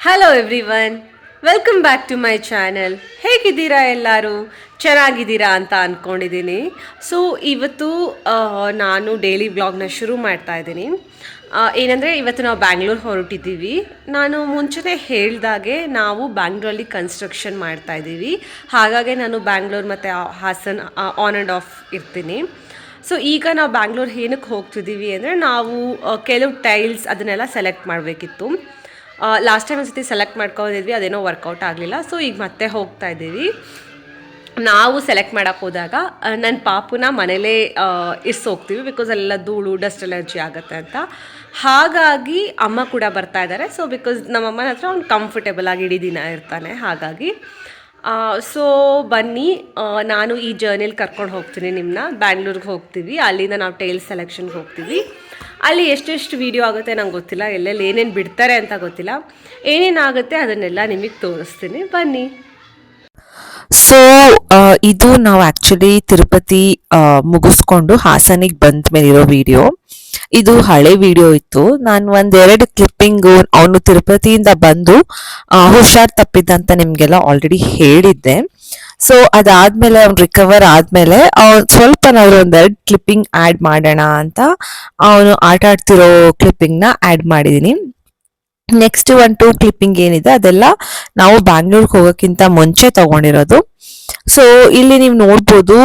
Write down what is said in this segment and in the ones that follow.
Hello everyone welcome back to my channel ಹೇಗಿದ್ದೀರಾ ಎಲ್ಲರೂ? ಚೆನ್ನಾಗಿದ್ದೀರಾ ಅಂತ ಅಂದ್ಕೊಂಡಿದ್ದೀನಿ ಸೊ ಇವತ್ತು ನಾನು ಡೈಲಿ ವ್ಲಾಗ್ನ ಶುರು ಮಾಡ್ತಾ ಇದ್ದೀನಿ. ಏನಂದರೆ, ಇವತ್ತು ನಾವು ಬ್ಯಾಂಗ್ಳೂರು ಹೊರಟಿದ್ದೀವಿ. ನಾನು ಮುಂಚೆನೇ ಹೇಳ್ದಾಗೆ ನಾವು ಬ್ಯಾಂಗ್ಳೂರಲ್ಲಿ ಕನ್ಸ್ಟ್ರಕ್ಷನ್ ಮಾಡ್ತಾ ಇದ್ದೀವಿ. ಹಾಗಾಗಿ ನಾನು ಬ್ಯಾಂಗ್ಳೂರ್ ಮತ್ತು ಹಾಸನ್ ಆನ್ ಆ್ಯಂಡ್ ಆಫ್ ಇರ್ತೀನಿ. ಸೊ ಈಗ ನಾವು ಬ್ಯಾಂಗ್ಳೂರ್ ಏನಕ್ಕೆ ಹೋಗ್ತಿದ್ದೀವಿ ಅಂದರೆ, ನಾವು ಕೆಲವು ಟೈಲ್ಸ್ ಅದನ್ನೆಲ್ಲ ಸೆಲೆಕ್ಟ್ ಮಾಡಬೇಕಿತ್ತು. ಲಾಸ್ಟ್ ಟೈಮ್ ಒಂದ್ಸತಿ ಸೆಲೆಕ್ಟ್ ಮಾಡ್ಕೊಂಡಿದ್ವಿ, ಅದೇನೋ ವರ್ಕೌಟ್ ಆಗಲಿಲ್ಲ. ಸೊ ಈಗ ಮತ್ತೆ ಹೋಗ್ತಾ ಇದ್ದೀವಿ. ನಾವು ಸೆಲೆಕ್ಟ್ ಮಾಡೋಕ್ಕೆ ಹೋದಾಗ ನನ್ನ ಪಾಪುನ ಮನೇಲೇ ಇರ್ಸೋಗ್ತೀವಿ ಬಿಕಾಸ್ ಅಲ್ಲೆಲ್ಲ ಧೂಳು ಡಸ್ಟ್ ಅಲರ್ಜಿ ಆಗುತ್ತೆ ಅಂತ. ಹಾಗಾಗಿ ಅಮ್ಮ ಕೂಡ ಬರ್ತಾ ಇದ್ದಾರೆ ಸೊ ಬಿಕಾಸ್ ನಮ್ಮಮ್ಮನ ಹತ್ರ ಅವ್ನು ಕಂಫರ್ಟೇಬಲ್ ಆಗಿ ಇಡೀ ದಿನ ಇರ್ತಾನೆ. ಹಾಗಾಗಿ ಸೊ ಬನ್ನಿ ನಾನು ಈ ಜರ್ನಿಲಿ ಕರ್ಕೊಂಡು ಹೋಗ್ತೀನಿ ನಿಮ್ಮನ್ನ ಬ್ಯಾಂಗ್ಳೂರ್ಗೆ ಹೋಗ್ತೀವಿ. ಅಲ್ಲಿಂದ ನಾವು ಟೇಲ್ ಸೆಲೆಕ್ಷನ್ಗೆ ಹೋಗ್ತೀವಿ. ಅಲ್ಲಿ ಎಷ್ಟೆಷ್ಟು ವೀಡಿಯೋ ಆಗುತ್ತೆ ನಂಗೆ ಗೊತ್ತಿಲ್ಲ. ಎಲ್ಲೆಲ್ಲಿ ಏನೇನು ಬಿಡ್ತಾರೆ ಅಂತ ಗೊತ್ತಿಲ್ಲ. ಏನೇನಾಗುತ್ತೆ ಅದನ್ನೆಲ್ಲ ನಿಮಗೆ ತೋರಿಸ್ತೀನಿ. ಬನ್ನಿ. ಸೊ ಇದು ನಾವು ಆ್ಯಕ್ಚುಲಿ ತಿರುಪತಿ ಮುಗಿಸ್ಕೊಂಡು ಹಾಸನಿಗೆ ಬಂದ ಮೇಲಿರೋ ವಿಡಿಯೋ ಇದು ಹಳೆ ವಿಡಿಯೋ ಇತ್ತು. ನಾನು ಒಂದೆರಡು ಕ್ಲಿಪ್ಪಿಂಗು ಅವನು ತಿರುಪತಿಯಿಂದ ಬಂದು ಹುಷಾರು ತಪ್ಪಿದ್ದಂತ ನಿಮಗೆಲ್ಲ ಆಲ್ರೆಡಿ ಹೇಳಿದ್ದೆ. ಸೊ ಅದಾದ್ಮೇಲೆ ಅವ್ನು ರಿಕವರ್ ಆದ್ಮೇಲೆ ಅವ್ನು ನಾವು ಒಂದೆರಡು ಕ್ಲಿಪ್ಪಿಂಗ್ ಆಡ್ ಮಾಡೋಣ ಅಂತ ಅವನು ಆಟ ಆಡ್ತಿರೋ ಕ್ಲಿಪ್ಪಿಂಗ್ನ ಆಡ್ ಮಾಡಿದ್ದೀನಿ ನೆಕ್ಸ್ಟ್ ಒನ್ ಟೂ ಕ್ಲಿಪ್ಪಿಂಗ್ ಏನಿದೆ ಅದೆಲ್ಲ ನಾವು ಬ್ಯಾಂಗ್ಳೂರ್ಗೆ ಹೋಗೋಕ್ಕಿಂತ ಮುಂಚೆ ತಗೊಂಡಿರೋದು. ಸೊ ಇಲ್ಲಿ ನೀವು ನೋಡ್ಬೋದು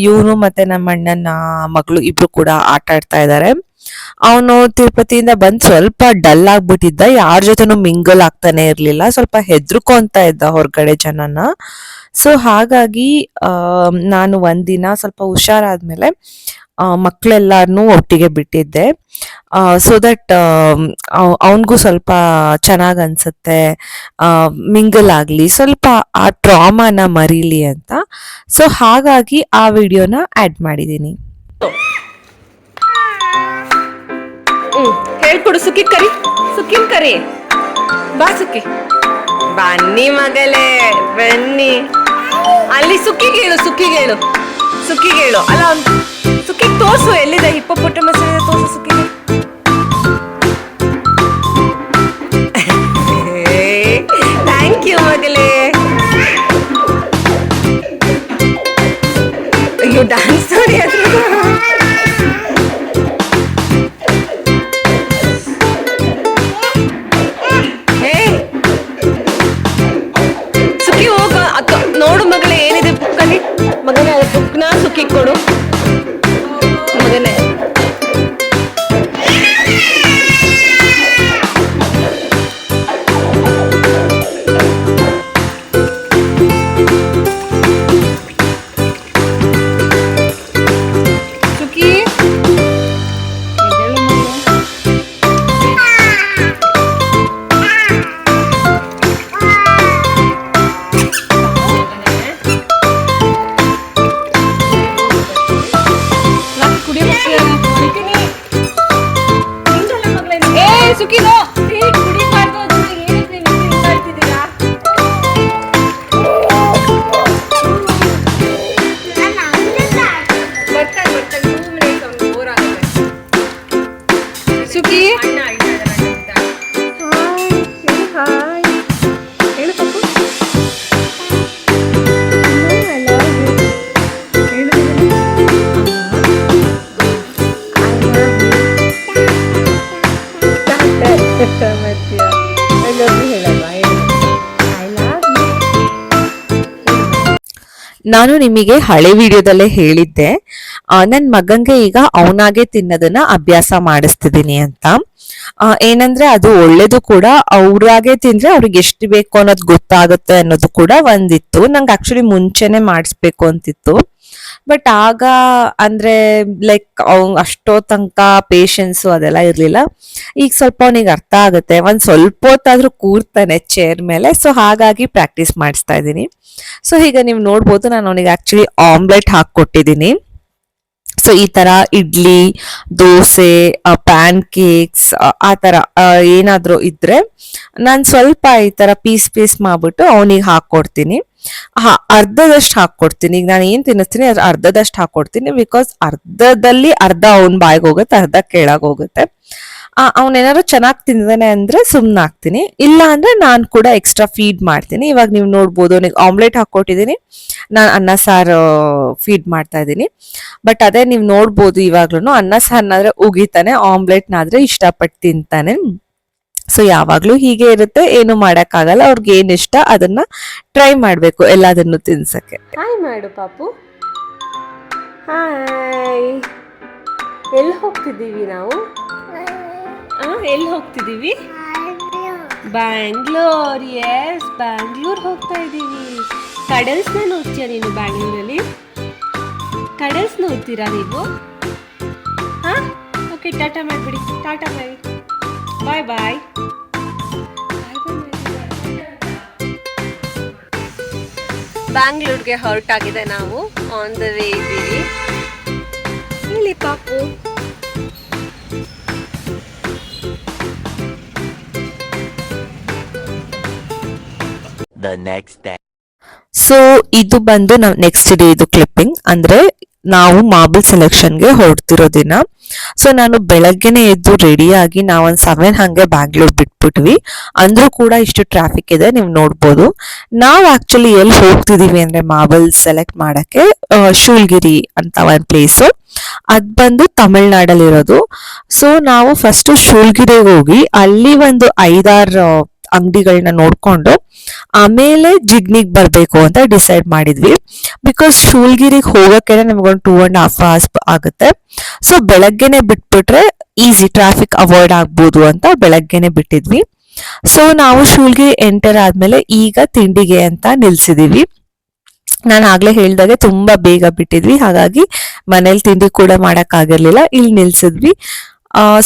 ಇವನು ಮತ್ತೆ ನಮ್ಮ ಅಣ್ಣನ ಮಗಳು ಇಬ್ರು ಕೂಡ ಆಟ ಆಡ್ತಾ ಇದ್ದಾರೆ ಅವನು ತಿರುಪತಿಯಿಂದ ಬಂದು ಸ್ವಲ್ಪ ಡಲ್ ಆಗ್ಬಿಟ್ಟಿದ್ದ. ಯಾರ ಜೊತೆನೂ ಮಿಂಗಲ್ ಆಗ್ತಾನೆ ಇರ್ಲಿಲ್ಲ. ಸ್ವಲ್ಪ ಹೆದ್ರುಕೊಂತ ಇದ್ದ ಹೊರಗಡೆ ಜನನ. ಸೊ ಹಾಗಾಗಿ ನಾನು ಒಂದಿನ ಸ್ವಲ್ಪ ಹುಷಾರಾದ್ಮೇಲೆ ಮಕ್ಕಳೆಲ್ಲಾರನ್ನೂ ಒಟ್ಟಿಗೆ ಬಿಟ್ಟಿದ್ದೆ. ಸೊ ದಟ್ ಅವನಿಗೂ ಸ್ವಲ್ಪ ಚೆನ್ನಾಗಿ ಅನ್ಸುತ್ತೆ. ಮಿಂಗಲ್ ಆಗಲಿ. ಸ್ವಲ್ಪ ಆ ಟ್ರಾಮಾನ ಮರೀಲಿ ಅಂತ. ಸೊ ಹಾಗಾಗಿ ಆ ವಿಡಿಯೋನ ಆಡ್ ಮಾಡಿದ್ದೀನಿ ಹೇಳ್ಕೊಡು ಸುಕ್ಕಿ ಕರಿ. ಸುಕ್ಕಿನ ಕರಿ. ಬಾ ಸುಕ್ಕಿ ಬನ್ನಿ ಮಗಲೇ ಬನ್ನಿ. ಅಲ್ಲಿ ಸುಕ್ಕಿಗೆ ಹೇಳು ಸುಕ್ಕಿಗೆ ಹೇಳು. ಸುಕ್ಕಿಗೆ ಹೇಳು. ಅಲ್ಲ ಸುಕ್ಕಿ ತೋರ್ಸು, ಎಲ್ಲಿದೆ? ಹಿಪ್ಪೊಪೊಟಮಸ್ ಇದೆ, ತೋರ್ಸು ಸುಕ್ಕಿಗೆ ಮಗನೇ ಸುಖನ ಸುಖಿ ಕೊಡು. ನಾನು ನಿಮಗೆ ಹಳೆ ವಿಡಿಯೋದಲ್ಲೇ ಹೇಳಿದ್ದೆ ನನ್ನ ಮಗಂಗೆ ಈಗ ಅವನಾಗೆ ತಿನ್ನೋದನ್ನ ಅಭ್ಯಾಸ ಮಾಡಿಸ್ತಿದ್ದೀನಿ ಅಂತ. ಏನಂದ್ರೆ ಅದು ಒಳ್ಳೇದು ಕೂಡ, ಅವ್ರಾಗೆ ತಿಂದ್ರೆ ಅವ್ರಿಗೆ ಎಷ್ಟು ಬೇಕು ಅನ್ನೋದು ಗೊತ್ತಾಗುತ್ತೆ ಅನ್ನೋದು ಕೂಡ ಒಂದಿತ್ತು. ನಂಗೆ ಆಕ್ಚುಲಿ ಮುಂಚೆನೆ ಮಾಡಿಸ್ಬೇಕು ಅಂತಿತ್ತು. ಬಟ್ ಆಗ ಅಂದ್ರೆ ಲೈಕ್ ಅವ್, ಅಷ್ಟೋ ತನಕ ಪೇಷನ್ಸ್ ಅದೆಲ್ಲ ಇರ್ಲಿಲ್ಲ. ಈಗ ಸ್ವಲ್ಪ ಅವನಿಗೆ ಅರ್ಥ ಆಗುತ್ತೆ. ಒಂದ್ ಸ್ವಲ್ಪ ಹೊತ್ತಾದ್ರೂ ಕೂರ್ತಾನೆ ಚೇರ್ ಮೇಲೆ. ಸೊ ಹಾಗಾಗಿ ಪ್ರಾಕ್ಟೀಸ್ ಮಾಡಿಸ್ತಾ ಇದ್ದೀನಿ. ಸೊ ಈಗ ನೀವು ನೋಡ್ಬೋದು ನಾನು ಅವನಿಗೆ ಆಕ್ಚುಲಿ ಆಮ್ಲೆಟ್ ಹಾಕೊಟ್ಟಿದ್ದೀನಿ ಸೊ ಈ ತರ ಇಡ್ಲಿ, ದೋಸೆ ಪ್ಯಾನ್ ಕೇಕ್ಸ್ ಆ ತರ ಏನಾದರೂ ಇದ್ರೆ ನಾನು ಸ್ವಲ್ಪ ಈ ತರ ಪೀಸ್ ಪೀಸ್ ಮಾಡ್ಬಿಟ್ಟು ಅವನಿಗೆ ಹಾಕೊಡ್ತೀನಿ. ಹಾ, ಅರ್ಧದಷ್ಟು ಹಾಕೊಡ್ತೀನಿ. ಈಗ ನಾನು ಏನ್ ತಿನ್ನಿಸ್ತೀನಿ? ಅದ್ರ ಅರ್ಧದಷ್ಟು ಹಾಕೊಡ್ತೀನಿ ಬಿಕಾಸ್ ಅರ್ಧದಲ್ಲಿ ಅರ್ಧ ಅವನ್ ಬಾಯಿಗೆ ಹೋಗುತ್ತೆ, ಅರ್ಧ ಕೆಳಗೆ ಹೋಗುತ್ತೆ. ಅವನೇನಾದ್ರು ಚೆನ್ನಾಗಿ ತಿಂದಾನೆ ಅಂದ್ರೆ ಸುಮ್ಮನೆ ಹಾಕ್ತೀನಿ. ಇಲ್ಲ ಅಂದ್ರೆ ನಾನು ಕೂಡ ಎಕ್ಸ್ಟ್ರಾ ಫೀಡ್ ಮಾಡ್ತೀನಿ. ಇವಾಗ ನೀವು ನೋಡ್ಬೋದು ಅವನಿಗೆ ಆಮ್ಲೆಟ್ ಹಾಕೊಟ್ಟಿದ್ದೀನಿ ನಾನು ಅನ್ನ ಸಾರು ಫೀಡ್ ಮಾಡ್ತಾ ಇದ್ದೀನಿ ಬಟ್ ಅದೇ ನೀವು ನೋಡ್ಬೋದು ಇವಾಗ್ಲೂ ಅನ್ನ ಸಾರನಾದ್ರೆ ಉಗಿತಾನೆ ಆಮ್ಲೆಟ್ನಾದ್ರೆ ಇಷ್ಟಪಟ್ಟು ತಿಂತಾನೆ. ಸೊ ಯಾವಾಗ್ಲೂ ಹೀಗೆ ಇರುತ್ತೆ. ಏನು ಮಾಡಕ್ಕಾಗಲ್ಲ. ಅವ್ರಿಗೆ ಏನ್ ಇಷ್ಟ ಅದನ್ನ ಟ್ರೈ ಮಾಡ್ಬೇಕು ಎಲ್ಲದನ್ನು ತಿನ್ಸಕ್ಕೆ. ಹಾಯ್ ಮಾಡು ಪಾಪು. ಹಾಯ್ ಎಲ್ಲಿ ಹೋಗ್ತಿದ್ದೀವಿ ನಾವು? ಎಲ್ಲಿ ಹೋಗ್ತಿದ್ದೀವಿ? ಬ್ಯಾಂಗ್ಳೂರ್ ಎಸ್ ಬ್ಯಾಂಗ್ಳೂರ್ ಹೋಗ್ತಾ ಇದ್ದೀವಿ. ಕಡಲ್ಸ್ನ ನೋಡ್ತೀಯ ನೀನು ಬ್ಯಾಂಗ್ಳೂರಲ್ಲಿ? ಕಡಲ್ಸ್ ನೋಡ್ತೀರಾ ನೀವು? ಹಾಂ? ಓಕೆ ಟಾಟಾ ಮಾಡಿಬಿಡಿ. ಟಾಟಾ ಮಾಡಿ. ಬಾಯ್ ಬಾಯ್ ಬ್ಯಾಂಗ್ಳೂರ್ಗೆ ಹೊರಟಾಗಿದೆ ನಾವು. ಆನ್ ದ ವೇ ಇದ್ದೀವಿ. ಇಲ್ಲಿ ಪಾಪು. The ನೆಕ್ಸ್ಟ್ ಡೇ ಸೊ ಇದು ಬಂದು ನಾವು ನೆಕ್ಸ್ಟ್ ಡೇ ಇದು ಕ್ಲಿಪ್ಪಿಂಗ್ ಅಂದ್ರೆ ನಾವು ಮಾರ್ಬಲ್ ಸೆಲೆಕ್ಷನ್ಗೆ ಹೊರಡ್ತಿರೋ ದಿನ ಸೊ ನಾನು ಬೆಳಗ್ಗೆನೆ ಎದ್ದು ರೆಡಿಯಾಗಿ ನಾವೊಂದು ಸೆವೆನ್ ಹಾಗೆ ಬ್ಯಾಂಗ್ಳೂರ್ ಬಿಟ್ಬಿಟ್ವಿ. ಅಂದ್ರೂ ಕೂಡ ಇಷ್ಟು ಟ್ರಾಫಿಕ್ ಇದೆ, ನೀವು ನೋಡ್ಬೋದು. ನಾವು ಆಕ್ಚುಲಿ ಎಲ್ಲಿ ಹೋಗ್ತಿದ್ದೀವಿ ಅಂದರೆ ಮಾರ್ಬಲ್ ಸೆಲೆಕ್ಟ್ ಮಾಡೋಕ್ಕೆ ಶೂಲ್ಗಿರಿ ಅಂತ ಒಂದು ಪ್ಲೇಸು ಅದು ಬಂದು ತಮಿಳ್ನಾಡಲ್ಲಿರೋದು. ಸೊ ನಾವು ಫಸ್ಟು ಶೂಲ್ಗಿರಿಗೆ ಹೋಗಿ ಅಲ್ಲಿ ಒಂದು ಐದಾರು ಅಂಗಡಿಗಳನ್ನ ನೋಡಿಕೊಂಡು ಆಮೇಲೆ ಜಿಗ್ನಿಗ್ ಬರಬೇಕು ಅಂತ ಡಿಸೈಡ್ ಮಾಡಿದ್ವಿ. ಬಿಕಾಸ್ ಶೂಲ್ಗಿರಿಗೆ ಹೋಗಕ್ಕೆ ನಮಗೊಂದು ಟೂ ಆ್ಯಂಡ್ ಹಾಫ್ ಅವರ್ಸ್ ಆಗುತ್ತೆ. ಸೊ ಬೆಳಗ್ಗೆನೆ ಬಿಟ್ಬಿಟ್ರೆ ಈಸಿ ಟ್ರಾಫಿಕ್ ಅವಾಯ್ಡ್ ಆಗ್ಬೋದು ಅಂತ ಬೆಳಗ್ಗೆನೆ ಬಿಟ್ಟಿದ್ವಿ. ಸೊ ನಾವು ಶೂಲ್ಗಿರಿ ಎಂಟರ್ ಆದ್ಮೇಲೆ ಈಗ ತಿಂಡಿಗೆ ಅಂತ ನಿಲ್ಸಿದೀವಿ. ನಾನು ಆಗ್ಲೇ ಹೇಳ್ದಾಗೆ ತುಂಬಾ ಬೇಗ ಬಿಟ್ಟಿದ್ವಿ. ಹಾಗಾಗಿ ಮನೇಲಿ ತಿಂಡಿ ಕೂಡ ಮಾಡಕ್ ಆಗಿರ್ಲಿಲ್ಲ. ಇಲ್ಲಿ ನಿಲ್ಸಿದ್ವಿ.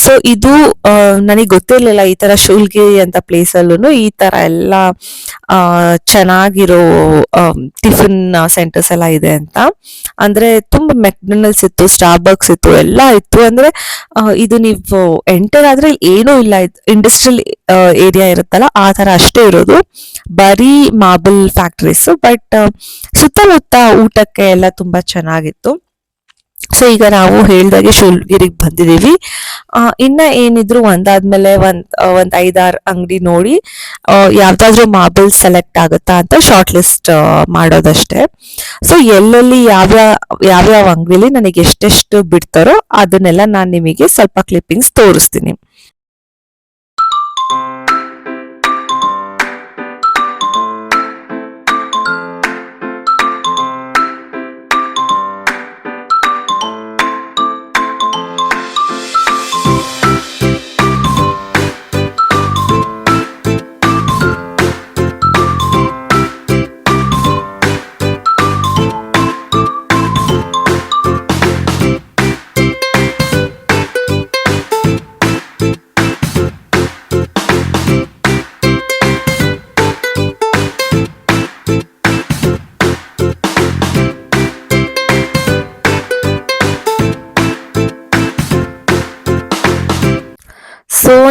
ಸೊ ಇದು ನನಗೆ ಗೊತ್ತಿರಲಿಲ್ಲ ಈ ತರ ಶೂಲ್ಗಿರಿ ಅಂತ ಪ್ಲೇಸ್ ಅಲ್ಲೂ ಈ ತರ ಎಲ್ಲ ಚೆನ್ನಾಗಿರೋ ಟಿಫಿನ್ ಸೆಂಟರ್ಸ್ ಎಲ್ಲ ಇದೆ ಅಂತ. ಅಂದ್ರೆ ತುಂಬಾ ಮೆಕ್ಡೊನಲ್ಡ್ಸ್ ಇತ್ತು, ಸ್ಟಾರ್ಬಕ್ಸ್ ಇತ್ತು, ಎಲ್ಲ ಇತ್ತು. ಅಂದ್ರೆ ಇದು ನೀವು ಎಂಟರ್ ಆದ್ರೆ ಏನೂ ಇಲ್ಲ. ಇಂಡಸ್ಟ್ರಿಯಲ್ ಏರಿಯಾ ಇರುತ್ತಲ್ಲ, ಆ ತರ ಅಷ್ಟೇ ಇರೋದು. ಬರೀ ಮಾರ್ಬಲ್ ಫ್ಯಾಕ್ಟ್ರೀಸ್ ಬಟ್ ಸುತ್ತಮುತ್ತ ಊಟಕ್ಕೆ ಎಲ್ಲ ತುಂಬಾ ಚೆನ್ನಾಗಿತ್ತು. ಸೊ ಈಗ ನಾವು ಹೇಳ್ದಾಗೆ ಶೂಲ್ಗಿರಿಗೆ ಬಂದಿದ್ದೀವಿ ಇನ್ನ ಏನಿದ್ರು ಒಂದಾದ್ಮೇಲೆ ಒಂದ್ ಒಂದ್ ಐದಾರು ಅಂಗಡಿ ನೋಡಿ ಯಾವ್ದಾದ್ರು ಮಾರ್ಬಲ್ ಸೆಲೆಕ್ಟ್ ಆಗುತ್ತಾ ಅಂತ ಶಾರ್ಟ್ ಲಿಸ್ಟ್ ಮಾಡೋದಷ್ಟೇ. ಸೊ ಎಲ್ಲೆಲ್ಲಿ ಯಾವ್ಯಾವ ಯಾವ್ಯಾವ ಅಂಗಡಿಲಿ ನನಗೆ ಎಷ್ಟೆಷ್ಟು ಬಿಡ್ತಾರೋ ಅದನ್ನೆಲ್ಲ ನಾನು ನಿಮಗೆ ಸ್ವಲ್ಪ ಕ್ಲಿಪ್ಪಿಂಗ್ಸ್ ತೋರಿಸ್ತೀನಿ.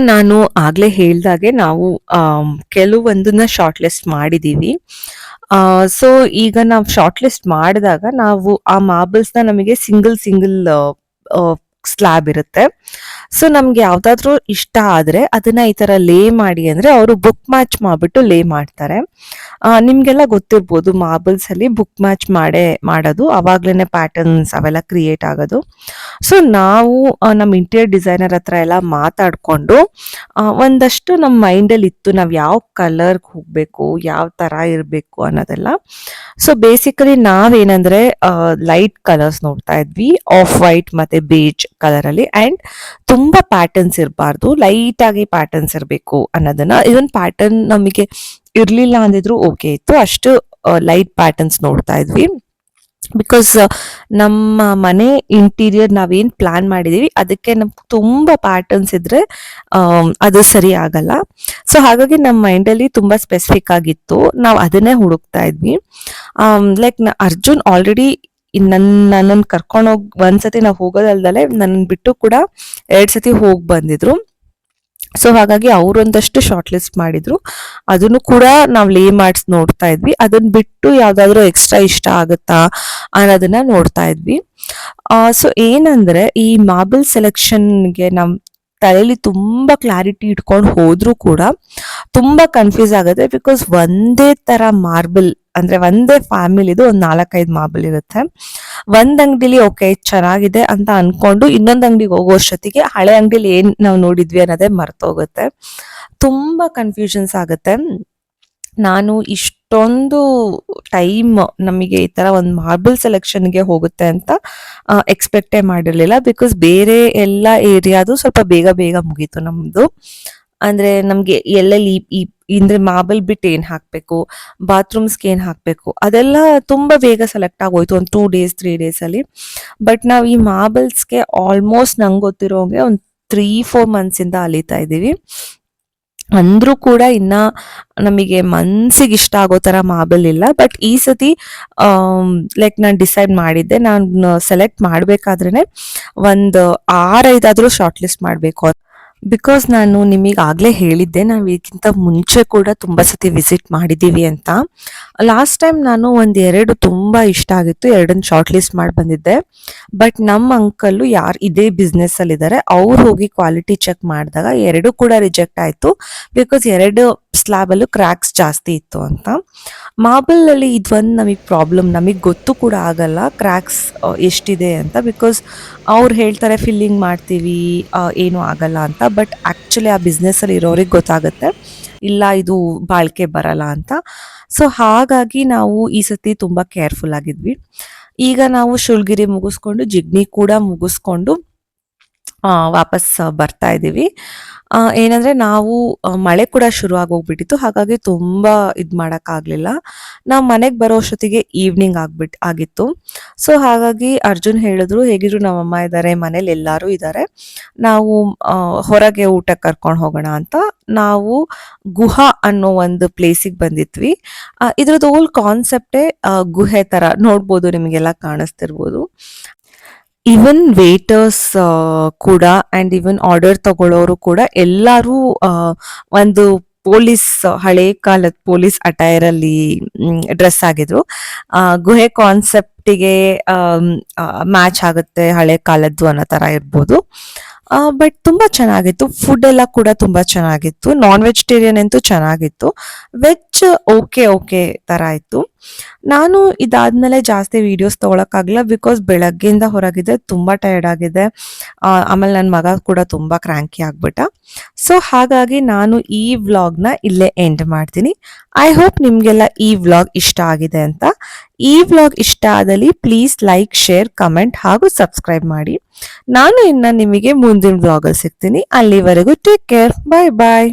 ನಾನು ಆಗ್ಲೇ ಹೇಳ್ದಾಗೆ ನಾವು ಕೆಲವೊಂದನ್ನ ಶಾರ್ಟ್ ಲಿಸ್ಟ್ ಮಾಡಿದೀವಿ ಸೊ ಈಗ ನಾವು ಶಾರ್ಟ್ ಲಿಸ್ಟ್ ಮಾಡಿದಾಗ ನಾವು ಆ ಮಾರ್ಬಲ್ಸ್ನ ನಮಗೆ ಸಿಂಗಲ್ ಸಿಂಗಲ್ ಸ್ಲ್ಯಾಬ್ ಇರುತ್ತೆ. ಸೊ ನಮ್ಗೆ ಯಾವ್ದಾದ್ರು ಇಷ್ಟ ಆದ್ರೆ ಅದನ್ನ ಈ ತರ ಲೇ ಮಾಡಿ ಅಂದ್ರೆ ಅವರು ಬುಕ್ ಮ್ಯಾಚ್ ಮಾಡ್ಬಿಟ್ಟು ಲೇ ಮಾಡ್ತಾರೆ. ನಿಮಗೆಲ್ಲ ಗೊತ್ತಿರ್ಬೋದು ಮಾರ್ಬಲ್ಸ್ ಅಲ್ಲಿ ಬುಕ್ ಮ್ಯಾಚ್ ಮಾಡೇ, ಮಾಡೋದು, ಅವಾಗ್ಲೇನೆ ಪ್ಯಾಟರ್ನ್ಸ್ ಅವೆಲ್ಲ ಕ್ರಿಯೇಟ್ ಆಗೋದು. ಸೊ ನಾವು ನಮ್ಮ ಇಂಟೀರಿಯರ್ ಡಿಸೈನರ್ ಹತ್ರ ಎಲ್ಲ ಮಾತಾಡ್ಕೊಂಡು ಒಂದಷ್ಟು ನಮ್ಮ ಮೈಂಡಲ್ಲಿ ಇತ್ತು ನಾವು ಯಾವ ಕಲರ್ಗೆ ಹೋಗ್ಬೇಕು, ಯಾವ ತರ ಇರಬೇಕು ಅನ್ನೋದೆಲ್ಲ. ಸೊ ಬೇಸಿಕಲಿ ನಾವೇನಂದ್ರೆ ಲೈಟ್ ಕಲರ್ಸ್ ನೋಡ್ತಾ ಇದ್ವಿ ಆಫ್ ವೈಟ್ ಮತ್ತೆ ಬೇಜ್ ಕಲರ್ ಅಲ್ಲಿ. ಅಂಡ್ ತುಂಬಾ ಪ್ಯಾಟರ್ನ್ಸ್ ಇರಬಾರ್ದು. ಲೈಟ್ ಆಗಿ ಪ್ಯಾಟರ್ನ್ಸ್ ಇರಬೇಕು ಅನ್ನೋದನ್ನ. ಇದೊಂದು ಪ್ಯಾಟರ್ನ್ ನಮಗೆ ಇರ್ಲಿಲ್ಲ ಅಂದಿದ್ರು ಓಕೆ ಇತ್ತು. ಅಷ್ಟು ಲೈಟ್ ಪ್ಯಾಟರ್ನ್ಸ್ ನೋಡ್ತಾ ಇದ್ವಿ. ಬಿಕಾಸ್ ನಮ್ಮ ಮನೆ ಇಂಟೀರಿಯರ್ ನಾವೇನ್ ಪ್ಲಾನ್ ಮಾಡಿದೀವಿ, ಅದಕ್ಕೆ ನಮ್ಗೆ ತುಂಬಾ ಪ್ಯಾಟರ್ನ್ಸ್ ಇದ್ರೆ ಅದು ಸರಿ ಆಗಲ್ಲ. ಸೊ ಹಾಗಾಗಿ ನಮ್ಮ ಮೈಂಡಲ್ಲಿ ತುಂಬಾ ಸ್ಪೆಸಿಫಿಕ್ ಆಗಿತ್ತು. ನಾವು ಅದನ್ನೇ ಹುಡುಕ್ತಾ ಇದ್ವಿ. ಲೈಕ್ ಅರ್ಜುನ್ ಆಲ್ರೆಡಿ ನನ್ ನನ್ನನ್ನು ಕರ್ಕೊಂಡೋಗಿ ಒಂದ್ಸತಿ ನಾವು ಹೋಗೋದಲ್ದಲೆ ನನ್ನ ಬಿಟ್ಟು ಕೂಡ ಎರಡ್ ಸತಿ ಹೋಗಿ ಬಂದಿದ್ರು. ಸೊ ಹಾಗಾಗಿ ಅವರೊಂದಷ್ಟು ಶಾರ್ಟ್ ಲಿಸ್ಟ್ ಮಾಡಿದ್ರು. ಅದನ್ನು ಕೂಡ ನಾವು ಲೇ ಮಾಡ್ಸ್ ನೋಡ್ತಾ ಇದ್ವಿ. ಅದನ್ನ ಬಿಟ್ಟು ಯಾವ್ದಾದ್ರು ಎಕ್ಸ್ಟ್ರಾ ಇಷ್ಟ ಆಗುತ್ತಾ ಅನ್ನೋದನ್ನ ನೋಡ್ತಾ ಇದ್ವಿ. ಸೊ ಏನಂದ್ರೆ ಈ ಮಾರ್ಬಲ್ ಸೆಲೆಕ್ಷನ್ಗೆ ನಮ್ ತಲೆಯಲ್ಲಿ ತುಂಬ ಕ್ಲಾರಿಟಿ ಇಟ್ಕೊಂಡು ಹೋದ್ರು ಕೂಡ ತುಂಬ ಕನ್ಫ್ಯೂಸ್ ಆಗುತ್ತೆ ಬಿಕಾಸ್ ಒಂದೇ ಥರ ಮಾರ್ಬಲ್ ಅಂದರೆ ಒಂದೇ ಫ್ಯಾಮಿಲಿದು ಒಂದು ನಾಲ್ಕೈದು ಮಾರ್ಬಲ್ ಇರುತ್ತೆ. ಒಂದ್ ಅಂಗಡಿಲಿ ಓಕೆ ಚೆನ್ನಾಗಿದೆ ಅಂತ ಅನ್ಕೊಂಡು ಇನ್ನೊಂದ್ ಅಂಗಡಿಗೆ ಹೋಗೋ ಅಷ್ಟೊತ್ತಿಗೆ ಹಳೆ ಅಂಗಡಿಲಿ ಏನ್ ನಾವು ನೋಡಿದ್ವಿ ಅನ್ನೋದೇ ಮರ್ತೋಗುತ್ತೆ. ತುಂಬಾ ಕನ್ಫ್ಯೂಷನ್ಸ್ ಆಗುತ್ತೆ. ನಾನು ಇಷ್ಟೊಂದು ಟೈಮ್ ನಮಗೆ ಈ ತರ ಒಂದು ಮಾರ್ಬಲ್ ಸೆಲೆಕ್ಷನ್ಗೆ ಹೋಗುತ್ತೆ ಅಂತ ಎಕ್ಸ್ಪೆಕ್ಟೇ ಮಾಡಿರ್ಲಿಲ್ಲ ಬಿಕಾಸ್ ಬೇರೆ ಎಲ್ಲ ಏರಿಯಾದು ಸ್ವಲ್ಪ ಬೇಗ ಬೇಗ ಮುಗೀತು ನಮ್ದು. ಅಂದ್ರೆ ನಮ್ಗೆ ಎಲ್ಲೆಲ್ಲಿ ಈ- ಅಂದ್ರೆ ಮಾರ್ಬಲ್ ಬಿಟ್ಟು ಏನ್ ಹಾಕ್ಬೇಕು? ಬಾತ್ರೂಮ್ಸ್ಗೆ ಏನ್ ಹಾಕ್ಬೇಕು? ಅದೆಲ್ಲ ತುಂಬಾ ಬೇಗ ಸೆಲೆಕ್ಟ್ ಆಗೋಯ್ತು ಒಂದು ಟೂ ಡೇಸ್ ತ್ರೀ ಅಲ್ಲಿ. ಬಟ್ ನಾವು ಈ ಮಾರ್ಬಲ್ಸ್ಗೆ ಆಲ್ಮೋಸ್ಟ್ ನಂಗೆ ಗೊತ್ತಿರೋಂಗೆ ಒಂದು ತ್ರೀ ಫೋರ್ ಇಂದ ಅಲಿತಾ ಇದೀವಿ ಅಂದ್ರೂ ಕೂಡ ಇನ್ನ ನಮಗೆ ಮನ್ಸಿಗೆ ಇಷ್ಟ ಆಗೋ ತರ ಮಾಬಲ್ ಇಲ್ಲ. ಬಟ್ ಈ ಸತಿ ಲೈಕ್ ನಾನು ಡಿಸೈಡ್ ಮಾಡಿದ್ದೆ. ನಾನು ಸೆಲೆಕ್ಟ್ ಮಾಡ್ಬೇಕಾದ್ರೆ ಒಂದು ಆರೈದಾದ್ರೂ ಶಾರ್ಟ್ ಲಿಸ್ಟ್ ಮಾಡಬೇಕು ಬಿಕಾಸ್ ನಾನು ನಿಮಗೆ ಆಗಲೇ ಹೇಳಿದ್ದೆ, ನಾವು ಇದಕ್ಕಿಂತ ಮುಂಚೆ ಕೂಡ ತುಂಬ ಸತಿ ವಿಸಿಟ್ ಮಾಡಿದ್ದೀವಿ ಅಂತ. ಲಾಸ್ಟ್ ಟೈಮ್ ನಾನು ಒಂದು ಎರಡು ತುಂಬ ಇಷ್ಟ ಆಗಿತ್ತು ಎರಡನ್ನ ಶಾರ್ಟ್ ಲಿಸ್ಟ್ ಮಾಡಿ ಬಂದಿದ್ದೆ. ಬಟ್ ನಮ್ಮ ಅಂಕಲ್ಲು ಯಾರು ಇದೇ ಬಿಸ್ನೆಸ್ಸಲ್ಲಿದ್ದಾರೆ ಅವ್ರು ಹೋಗಿ ಕ್ವಾಲಿಟಿ ಚೆಕ್ ಮಾಡಿದಾಗ ಎರಡು ಕೂಡ ರಿಜೆಕ್ಟ್ ಆಯಿತು. ಬಿಕಾಸ್ ಎರಡು ಸ್ಲ್ಯಾಬ್ ಅಲ್ಲೂ ಕ್ರ್ಯಾಕ್ಸ್ ಜಾಸ್ತಿ ಇತ್ತು ಅಂತ. ಮಾರ್ಬಲ್ ಅಲ್ಲಿ ಇದೊಂದು ನಮಗೆ ಪ್ರಾಬ್ಲಮ್, ನಮಗೆ ಗೊತ್ತು ಕೂಡ ಆಗಲ್ಲ ಕ್ರ್ಯಾಕ್ಸ್ ಎಷ್ಟಿದೆ ಅಂತ ಬಿಕಾಸ್ ಅವ್ರು ಹೇಳ್ತಾರೆ ಫಿಲ್ಲಿಂಗ್ ಮಾಡ್ತೀವಿ ಏನು ಆಗಲ್ಲ ಅಂತ ಬಟ್ ಆಕ್ಚುಲಿ ಆ ಬಿಸ್ನೆಸ್ಸಲ್ಲಿ ಇರೋರಿಗೆ ಗೊತ್ತಾಗುತ್ತೆ. ಇಲ್ಲ, ಇದು ಬಾಳ್ಕೆ ಬರಲ್ಲ ಅಂತ. ಸೊ, ಹಾಗಾಗಿ ನಾವು ಈ ಸತಿ ತುಂಬಾ ಕೇರ್ಫುಲ್ ಆಗಿದ್ವಿ. ಈಗ ನಾವು ಶುಲ್ಗಿರಿ ಮುಗಿಸ್ಕೊಂಡು, ಜಿಗ್ನಿ ಕೂಡ ಮುಗಿಸ್ಕೊಂಡು ವಾಪಸ್ ಬರ್ತಾ ಇದ್ದೀವಿ ಏನಂದ್ರೆ ನಾವು ಮಳೆ ಕೂಡ ಶುರು ಆಗೋಗ್ಬಿಟ್ಟಿತ್ತು ಹಾಗಾಗಿ ತುಂಬಾ ಇದ್ ಆಗ್ಲಿಲ್ಲ ನಾವು ಮನೆಗೆ ಬರೋ ಅಷ್ಟೊತ್ತಿಗೆ ಈವ್ನಿಂಗ್ ಆಗ್ಬಿಟ್, ಆಗಿತ್ತು. ಸೊ ಹಾಗಾಗಿ ಅರ್ಜುನ್ ಹೇಳಿದ್ರು, ಹೇಗಿದ್ರು ನಮ್ಮಮ್ಮ ಇದ್ದಾರೆ ಮನೇಲಿ ಎಲ್ಲರೂ ಇದ್ದಾರೆ ನಾವು ಹೊರಗೆ ಊಟಕ್ಕೆ ಕರ್ಕೊಂಡು ಹೋಗೋಣ ಅಂತ. ನಾವು ಗುಹಾ ಅನ್ನೋ ಒಂದು ಪ್ಲೇಸಿಗೆ ಬಂದಿದ್ವಿ. ಇದ್ರದ್ದು ಓಲ್ ಕಾನ್ಸೆಪ್ಟೇ ಗುಹೆ ತರ ನೋಡ್ಬೋದು, ನಿಮಗೆಲ್ಲ ಕಾಣಿಸ್ತಿರ್ಬೋದು. ಇವನ್ ವೇಟರ್ಸ್ ಕೂಡ ಅಂಡ್ ಇವನ್ ಆರ್ಡರ್ ತಗೊಳ್ಳೋರು ಕೂಡ ಎಲ್ಲರೂ ಒಂದು ಪೊಲೀಸ್ ಹಳೆ ಕಾಲದ ಪೊಲೀಸ್ ಅಟೈರ್ ಅಲ್ಲಿ ಡ್ರೆಸ್ ಆಗಿದ್ರು. ಗುಹೆ ಕಾನ್ಸೆಪ್ಟಿಗೆ ಮ್ಯಾಚ್ ಆಗುತ್ತೆ ಹಳೆ ಕಾಲದ್ದು ಅನ್ನೋ ತರ ಇರ್ಬೋದು. ಬಟ್ ತುಂಬಾ ಚೆನ್ನಾಗಿತ್ತು. ಫುಡ್ ಎಲ್ಲ ಕೂಡ ತುಂಬಾ ಚೆನ್ನಾಗಿತ್ತು. ನಾನ್ ವೆಜಿಟೇರಿಯನ್ ಅಂತೂ ಚೆನ್ನಾಗಿತ್ತು. ವೆಜ್ ಓಕೆ ಓಕೆ ತರ ಇತ್ತು. ನಾನು ಇದಾದ್ಮೇಲೆ ಜಾಸ್ತಿ ವಿಡಿಯೋಸ್ ತೊಗೊಳಕ್ಕಾಗಲ್ಲ ಬಿಕಾಸ್ ಬೆಳಗ್ಗೆಯಿಂದ ಹೊರಗಿದೆ, ತುಂಬಾ ಟಯರ್ಡ್ ಆಗಿದೆ. ಆಮೇಲೆ ನನ್ನ ಮಗ ಕೂಡ ತುಂಬಾ ಕ್ರ್ಯಾಂಕಿ ಆಗ್ಬಿಟ್ಟ. ಸೊ ಹಾಗಾಗಿ ನಾನು ಈ ವ್ಲಾಗ್ನ ಇಲ್ಲೇ ಎಂಡ್ ಮಾಡ್ತೀನಿ. ಐ ಹೋಪ್ ನಿಮ್ಗೆಲ್ಲ ಈ ವ್ಲಾಗ್ ಇಷ್ಟ ಆಗಿದೆ ಅಂತ. ಈ ವ್ಲಾಗ್ ಇಷ್ಟ ಆದಲ್ಲಿ ಪ್ಲೀಸ್ ಲೈಕ್ ಶೇರ್ ಕಮೆಂಟ್ ಹಾಗೂ ಸಬ್ಸ್ಕ್ರೈಬ್ ಮಾಡಿ. ನಾನು ಇನ್ನ ನಿಮಗೆ ಮುಂದಿನ ವ್ಲಾಗಲ್ಲಿ ಸಿಗ್ತೀನಿ. ಅಲ್ಲಿವರೆಗೂ ಟೇಕ್ ಕೇರ್ ಬಾಯ್ ಬಾಯ್